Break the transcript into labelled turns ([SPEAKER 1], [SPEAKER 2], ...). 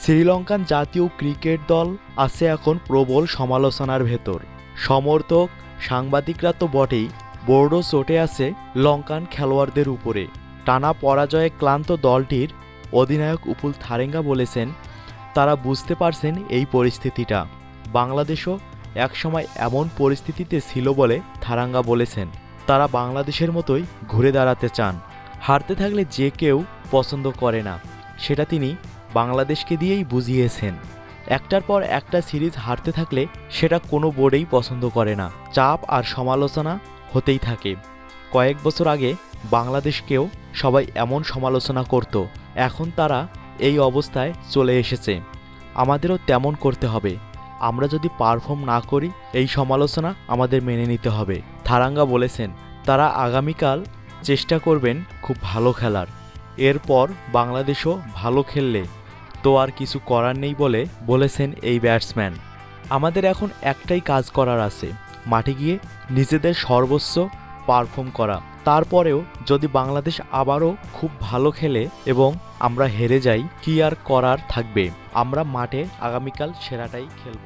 [SPEAKER 1] শ্রীলঙ্কান জাতীয় ক্রিকেট দল আছে এখন প্রবল সমালোচনার ভেতর। সমর্থক, সাংবাদিকরা তো বটেই, বোর্ডও চটে আছে লঙ্কান খেলোয়াড়দের উপরে। টানা পরাজয়ে ক্লান্ত দলটির অধিনায়ক উপুল থারেঙ্গা বলেছেন, তারা বুঝতে পারছেন এই পরিস্থিতিটা। বাংলাদেশও একসময় এমন পরিস্থিতিতে ছিল বলে থারাঙ্গা বলেছেন। তারা বাংলাদেশের মতোই ঘুরে দাঁড়াতে চান। হারতে থাকলে যে কেউ পছন্দ করে না। সেটা তিনি বাংলাদেশকে দিয়েই বুঝিয়েছেন। একটার পর একটা সিরিজ হারতে থাকলে সেটা কোনো বোর্ডেই পছন্দ করে না। চাপ আর সমালোচনা হতেই থাকে। কয়েক বছর আগে বাংলাদেশকেও সবাই এমন সমালোচনা করত। এখন তারা এই অবস্থায় চলে এসেছে। আমাদেরও তেমন করতে হবে। আমরা যদি পারফর্ম না করি, এই সমালোচনা আমাদের মেনে নিতে হবে। থারাঙ্গা বলেছেন, তারা আগামীকাল চেষ্টা করবেন খুব ভালো খেলার। এরপর বাংলাদেশও ভালো খেললে তো আর কিছু করার নেই বলে বলেছেন এই ব্যাটসম্যান। আমাদের এখন একটাই কাজ করার আছে, মাঠে গিয়ে নিজেদের সর্বস্ব পারফর্ম করা। তারপরেও যদি বাংলাদেশ আবারও খুব ভালো খেলে এবং আমরা হেরে যাই, কি আর করার থাকবে? আমরা মাঠে আগামীকাল সেরাটাই খেলব।